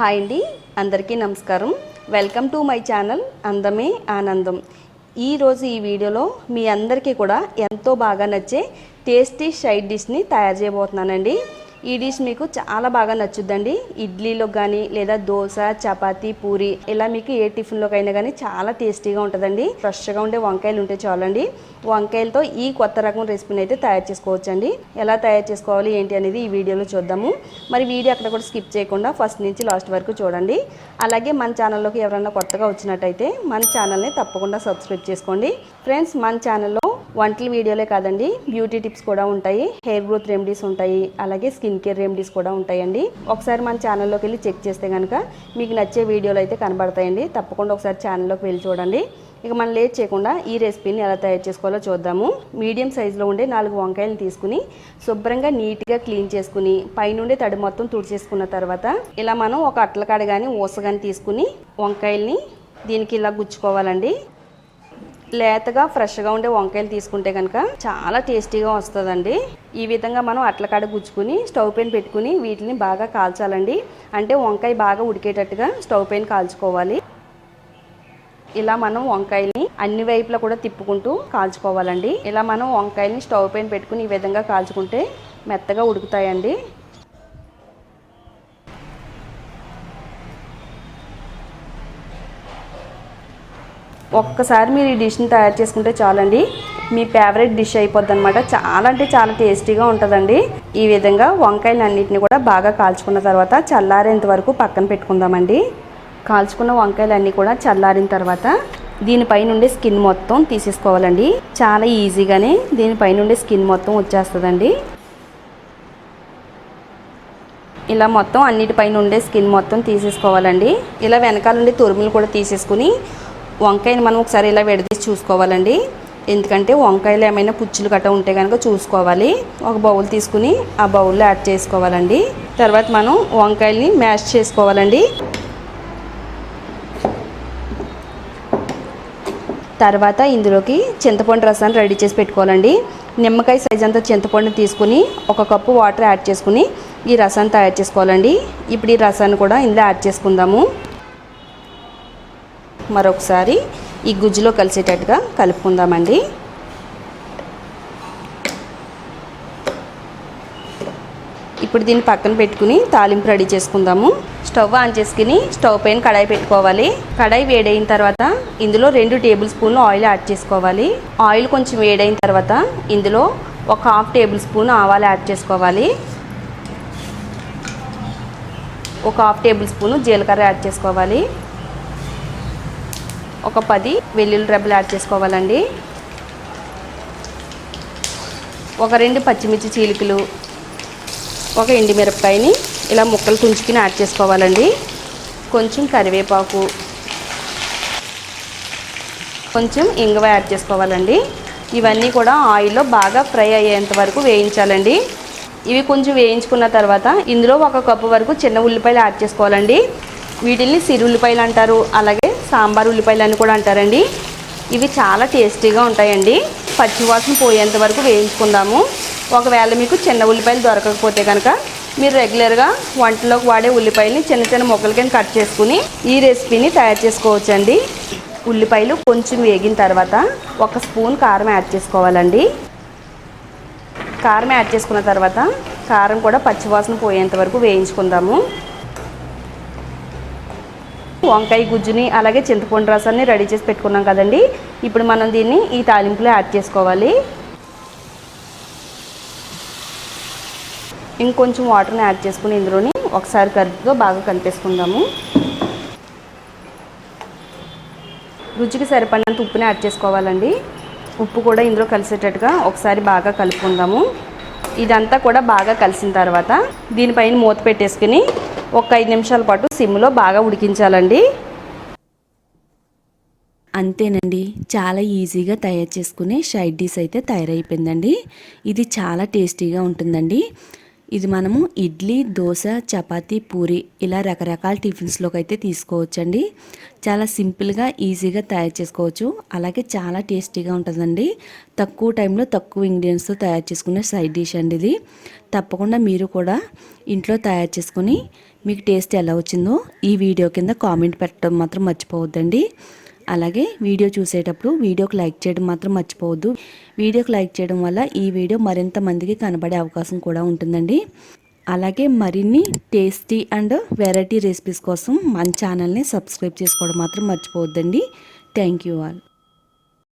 Hi అండి అందరికీ నమస్కారం. వెల్కమ్ టు మై ఛానల్ అందమే ఆనందం. ఈరోజు ఈ వీడియోలో మీ అందరికీ కూడా ఎంతో బాగా నచ్చే టేస్టీ సైడ్ డిష్ని తయారు చేయబోతున్నానండి. ఈ డిష్ మీకు చాలా బాగా నచ్చుద్దండి. ఇడ్లీలో కానీ లేదా దోశ చపాతీ పూరి ఇలా మీకు ఏ టిఫిన్లోకైనా కానీ చాలా టేస్టీగా ఉంటుందండి. ఫ్రెష్గా ఉండే వంకాయలు ఉంటే చాలండి. వంకాయలతో ఈ కొత్త రకం రెసిపీని అయితే తయారు చేసుకోవచ్చండి. ఎలా తయారు చేసుకోవాలి ఏంటి అనేది ఈ వీడియోలో చూద్దాము. మరి వీడియో అక్కడ కూడా స్కిప్ చేయకుండా ఫస్ట్ నుంచి లాస్ట్ వరకు చూడండి. అలాగే మన ఛానల్లోకి ఎవరైనా కొత్తగా వచ్చినట్టయితే మన ఛానల్ని తప్పకుండా సబ్స్క్రైబ్ చేసుకోండి. ఫ్రెండ్స్ మన ఛానల్లో వంటల వీడియోలే కాదండి బ్యూటీ టిప్స్ కూడా ఉంటాయి హెయిర్ గ్రోత్ రెమెడీస్ ఉంటాయి అలాగే స్కిన్ కేర్ రెమెడీస్ కూడా ఉంటాయండి. ఒకసారి మన ఛానల్లోకి వెళ్ళి చెక్ చేస్తే కనుక మీకు నచ్చే వీడియోలు అయితే కనబడతాయండి. తప్పకుండా ఒకసారి ఛానల్లోకి వెళ్ళి చూడండి. ఇక మనం లేట్ చేయకుండా ఈ రెసిపీని ఎలా తయారు చేసుకోవాలో చూద్దాము. మీడియం సైజులో ఉండే నాలుగు వంకాయలు తీసుకుని శుభ్రంగా నీట్గా క్లీన్ చేసుకుని పైనుండే తడి మొత్తం తుడిచేసుకున్న తర్వాత ఇలా మనం ఒక అట్లకాడ కానీ ఊస కానీ తీసుకుని వంకాయల్ని దీనికి ఇలా గుచ్చుకోవాలండి. లేతగా ఫ్రెష్గా ఉండే వంకాయలు తీసుకుంటే కనుక చాలా టేస్టీగా వస్తుందండి. ఈ విధంగా మనం అట్లకాడ గుచ్చుకుని స్టవ్ పైన పెట్టుకుని వీటిని బాగా కాల్చాలండి. అంటే వంకాయ బాగా ఉడికేటట్టుగా స్టవ్ పైన కాల్చుకోవాలి. ఇలా మనం వంకాయల్ని అన్ని వైపులా కూడా తిప్పుకుంటూ కాల్చుకోవాలండి. ఇలా మనం వంకాయల్ని స్టవ్ పైన పెట్టుకుని ఈ విధంగా కాల్చుకుంటే మెత్తగా ఉడుకుతాయండి. ఒక్కసారి మీరు ఈ డిష్ని తయారు చేసుకుంటే చాలండి. మీ ఫేవరెట్ డిష్ అయిపోద్ది అనమాట చాలా అంటే చాలా టేస్టీగా ఉంటుందండి. ఈ విధంగా వంకాయలు అన్నింటిని కూడా బాగా కాల్చుకున్న తర్వాత చల్లారేంత వరకు పక్కన పెట్టుకుందామండి. కాల్చుకున్న వంకాయలు అన్నీ కూడా చల్లారిన తర్వాత దీనిపైనుండే స్కిన్ మొత్తం తీసేసుకోవాలండి. చాలా ఈజీగానే దీనిపైనుండే స్కిన్ మొత్తం వచ్చేస్తుందండి. ఇలా మొత్తం అన్నిటిపైన ఉండే స్కిన్ మొత్తం తీసేసుకోవాలండి. ఇలా వెనకాల నుండి తురుములు కూడా తీసేసుకుని వంకాయని మనం ఒకసారి ఇలా విడదీసి చూసుకోవాలండి. ఎందుకంటే వంకాయలు ఏమైనా పుచ్చులు గట్ట ఉంటే కనుక చూసుకోవాలి. ఒక బౌల్ తీసుకుని ఆ బౌల్లో యాడ్ చేసుకోవాలండి. తర్వాత మనం వంకాయల్ని మ్యాష్ చేసుకోవాలండి. తర్వాత ఇందులోకి చింతపండు రసాన్ని రెడీ చేసి పెట్టుకోవాలండి. నిమ్మకాయ సైజ్ అంతా చింతపండు తీసుకుని ఒక కప్పు వాటర్ యాడ్ చేసుకుని ఈ రసాన్ని తయారు చేసుకోవాలండి. ఇప్పుడు ఈ రసాన్ని కూడా ఇందులో యాడ్ చేసుకుందాము. మరొకసారి ఈ గుజ్జులో కలిసేటట్టుగా కలుపుకుందామండి. ఇప్పుడు దీన్ని పక్కన పెట్టుకుని తాలింపు రెడీ చేసుకుందాము. స్టవ్ ఆన్ చేసుకుని స్టవ్ పైన కడాయి పెట్టుకోవాలి. కడాయి వేడైన తర్వాత ఇందులో రెండు టేబుల్ స్పూన్లు ఆయిల్ యాడ్ చేసుకోవాలి. ఆయిల్ కొంచెం వేడైన తర్వాత ఇందులో ఒక హాఫ్ టేబుల్ స్పూన్ ఆవాలు యాడ్ చేసుకోవాలి. ఒక హాఫ్ టేబుల్ స్పూను జీలకర్ర యాడ్ చేసుకోవాలి. ఒక పది వెల్లుల్లి రెబ్బలు యాడ్ చేసుకోవాలండి. ఒక రెండు పచ్చిమిర్చి చీలికలు ఒక ఎండిమిరపకాయని ఇలా ముక్కలు తుంచుకుని యాడ్ చేసుకోవాలండి. కొంచెం కరివేపాకు కొంచెం ఇంగువ యాడ్ చేసుకోవాలండి. ఇవన్నీ కూడా ఆయిల్లో బాగా ఫ్రై అయ్యేంత వరకు వేయించాలండి. ఇవి కొంచెం వేయించుకున్న తర్వాత ఇందులో ఒక కప్పు వరకు చిన్న ఉల్లిపాయలు యాడ్ చేసుకోవాలండి. వీటిని సిరు ఉల్లిపాయలు అంటారు అలాగే సాంబార్ ఉల్లిపాయలు అని కూడా అంటారండి. ఇవి చాలా టేస్టీగా ఉంటాయండి. పచ్చివాసన పోయేంత వరకు వేయించుకుందాము. ఒకవేళ మీకు చిన్న ఉల్లిపాయలు దొరకకపోతే కనుక మీరు రెగ్యులర్గా వంటలోకి వాడే ఉల్లిపాయలని చిన్న చిన్న ముక్కల కింద కట్ చేసుకుని ఈ రెసిపీని తయారు చేసుకోవచ్చండి. ఉల్లిపాయలు కొంచెం వేగిన తర్వాత ఒక స్పూన్ కారం యాడ్ చేసుకోవాలండి. కారం యాడ్ చేసుకున్న తర్వాత కారం కూడా పచ్చివాసన పోయేంత వరకు వేయించుకుందాము. వంకాయ గుజ్జుని అలాగే చింతపండు రసాన్ని రెడీ చేసి పెట్టుకున్నాం కదండి. ఇప్పుడు మనం దీన్ని ఈ తాలింపులో యాడ్ చేసుకోవాలి. ఇంకొంచెం వాటర్ని యాడ్ చేసుకుని ఇందులోని ఒకసారి కరుపుగా బాగా కలిపేసుకుందాము. రుచికి సరిపడినంత ఉప్పుని యాడ్ చేసుకోవాలండి. ఉప్పు కూడా ఇందులో కలిసేటట్టుగా ఒకసారి బాగా కలుపుకుందాము. ఇదంతా కూడా బాగా కలిసిన తర్వాత దీనిపైన మూత పెట్టేసుకుని ఒక ఐదు నిమిషాల పాటు సిమ్లో బాగా ఉడికించాలండి. అంతేనండి. చాలా ఈజీగా తయారు చేసుకునే షైడ్ డిష్ అయితే తయారైపోయిందండి. ఇది చాలా టేస్టీగా ఉంటుందండి. ఇది మనము ఇడ్లీ దోశ చపాతి పూరి ఇలా రకరకాల టిఫిన్స్లోకి అయితే తీసుకోవచ్చండి. చాలా సింపుల్గా ఈజీగా తయారు చేసుకోవచ్చు. అలాగే చాలా టేస్టీగా ఉంటుందండి. తక్కువ టైంలో తక్కువ ఇంగ్రీడియంట్స్తో తయారు చేసుకునే సైడ్ డిష్ అండి ఇది. తప్పకుండా మీరు కూడా ఇంట్లో తయారు చేసుకుని మీకు టేస్ట్ ఎలా వచ్చిందో ఈ వీడియో కింద కామెంట్ పెట్టడం మాత్రం మర్చిపోవద్దండి. అలాగే వీడియో చూసేటప్పుడు వీడియోకి లైక్ చేయడం మాత్రం మర్చిపోవద్దు. వీడియోకి లైక్ చేయడం వల్ల ఈ వీడియో మరింత మందికి కనబడే అవకాశం కూడా ఉంటుందండి. అలాగే మరిన్ని టేస్టీ అండ్ వెరైటీ రెసిపీస్ కోసం మన ఛానల్ని సబ్స్క్రైబ్ చేసుకోవడం మాత్రం మర్చిపోవద్దండి. Thank you all.